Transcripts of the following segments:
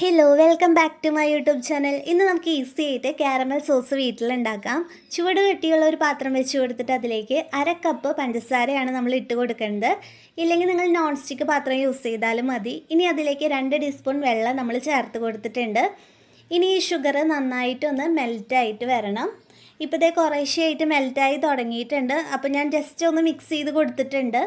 Hello welcome back to my YouTube channel ഇന്ന് നമുക്ക് easy ആയിട്ട് കാരമൽ സോസ് വീട്ടിലുണ്ടാക്കാം. ചുവട് കെട്ടിയുള്ള ഒരു പാത്രം വെച്ച് കൊടുത്തിട്ട് അതിലേക്ക് അര കപ്പ് പഞ്ചസാരയാണ് നമ്മൾ ഇട്ട് കൊടുക്കേണ്ടത് ഇല്ലെങ്കിൽ നിങ്ങൾ നോൺ സ്റ്റിക്ക് പാത്രം യൂസ് ചെയ്താലും മതി. ഇനി അതിലേക്ക് രണ്ട് ടീസ്പൂൺ വെള്ളം നമ്മൾ ചേർത്ത് കൊടുത്തിട്ടുണ്ട്. ഇനി ഈ ഷുഗർ നന്നായിട്ടൊന്ന് മെൽറ്റായിട്ട് വരണം. ഇപ്പോഴത്തെ കുറേശ്ശെയായിട്ട് മെൽറ്റായി തുടങ്ങിയിട്ടുണ്ട്. അപ്പോൾ ഞാൻ ജസ്റ്റ് ഒന്ന് മിക്സ് ചെയ്ത് കൊടുത്തിട്ടുണ്ട്.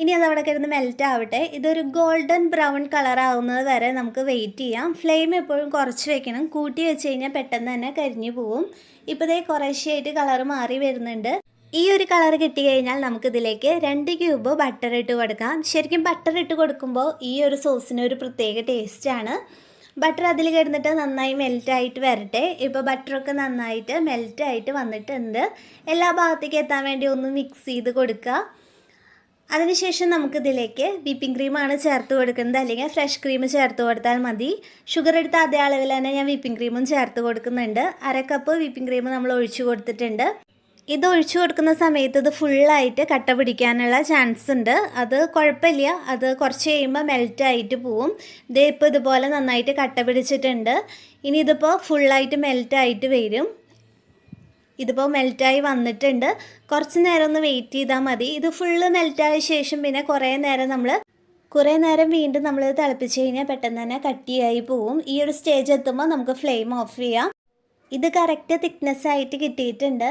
ഇനി അത് അവിടെ കിടന്ന് മെൽറ്റ് ആവട്ടെ. ഇതൊരു ഗോൾഡൻ ബ്രൗൺ കളർ ആവുന്നത് വരെ നമുക്ക് വെയിറ്റ് ചെയ്യാം. ഫ്ലെയിം എപ്പോഴും കുറച്ച് വെക്കണം. കൂട്ടി വെച്ച് കഴിഞ്ഞാൽ പെട്ടെന്ന് തന്നെ കരിഞ്ഞു പോവും. ഇപ്പോഴത്തെ കുറേശ്ശെയായിട്ട് കളർ മാറി വരുന്നുണ്ട്. ഈ ഒരു കളർ കിട്ടി കഴിഞ്ഞാൽ നമുക്കിതിലേക്ക് രണ്ട് ക്യൂബ് ബട്ടർ ഇട്ട് കൊടുക്കാം. ശരിക്കും ബട്ടർ ഇട്ട് കൊടുക്കുമ്പോൾ ഈ ഒരു സോസിന് ഒരു പ്രത്യേക ടേസ്റ്റാണ് ബട്ടർ അതിൽ കിടന്നിട്ട് നന്നായി മെൽറ്റായിട്ട് വരട്ടെ. ഇപ്പോൾ ബട്ടറൊക്കെ നന്നായിട്ട് മെൽറ്റായിട്ട് വന്നിട്ടുണ്ട്. എല്ലാ ഭാഗത്തേക്ക് എത്താൻ വേണ്ടി ഒന്ന് മിക്സ് ചെയ്ത് കൊടുക്കുക. അതിനുശേഷം നമുക്കിതിലേക്ക് വിപ്പിംഗ് ക്രീമാണ് ചേർത്ത് കൊടുക്കുന്നത്. അല്ലെങ്കിൽ ഫ്രഷ് ക്രീം ചേർത്ത് കൊടുത്താൽ മതി. ഷുഗർ എടുത്ത അതേ അളവിൽ തന്നെ ഞാൻ വിപ്പിംഗ് ക്രീമും ചേർത്ത് കൊടുക്കുന്നുണ്ട്. അര കപ്പ് വിപ്പിംഗ് ക്രീം നമ്മൾ ഒഴിച്ചു കൊടുത്തിട്ടുണ്ട്. ഇത് ഒഴിച്ചു കൊടുക്കുന്ന സമയത്ത് ഇത് ഫുള്ളായിട്ട് കട്ട പിടിക്കാനുള്ള ചാൻസ് ഉണ്ട്. അത് കുഴപ്പമില്ല. അത് കുറച്ച് കഴിയുമ്പോൾ മെൽറ്റായിട്ട് പോവും. ഇതേ ഇപ്പോൾ ഇതുപോലെ നന്നായിട്ട് കട്ട പിടിച്ചിട്ടുണ്ട്. ഇനി ഇതിപ്പോൾ ഫുള്ളായിട്ട് മെൽറ്റായിട്ട് വരും. ഇതിപ്പോൾ മെൽറ്റായി വന്നിട്ടുണ്ട്. കുറച്ച് നേരം ഒന്ന് വെയിറ്റ് ചെയ്താൽ മതി. ഇത് ഫുള്ള് മെൽറ്റായ ശേഷം പിന്നെ കുറേ നേരം നമ്മൾ കുറേ നേരം വീണ്ടും നമ്മൾ തിളപ്പിച്ച് കഴിഞ്ഞാൽ പെട്ടെന്ന് തന്നെ കട്ടിയായി പോവും. ഈ ഒരു സ്റ്റേജ് എത്തുമ്പോൾ നമുക്ക് ഫ്ലെയിം ഓഫ് ചെയ്യാം. ഇത് കറക്റ്റ് തിക്നെസ് ആയിട്ട് കിട്ടിയിട്ടുണ്ട്.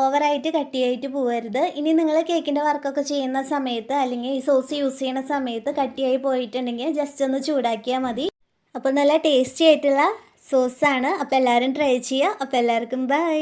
ഓവറായിട്ട് കട്ടിയായിട്ട് പോകരുത് ഇനി നിങ്ങൾ കേക്കിന്റെ വർക്കൊക്കെ ചെയ്യുന്ന സമയത്ത് അല്ലെങ്കിൽ ഈ സോസ് യൂസ് ചെയ്യുന്ന സമയത്ത് കട്ടിയായി പോയിട്ടുണ്ടെങ്കിൽ ജസ്റ്റ് ഒന്ന് ചൂടാക്കിയാൽ മതി. അപ്പോൾ നല്ല ടേസ്റ്റി ആയിട്ടുള്ള സോസാണ് അപ്പോൾ എല്ലാവരും ട്രൈ ചെയ്യുക. അപ്പോൾ എല്ലാവർക്കും ബൈ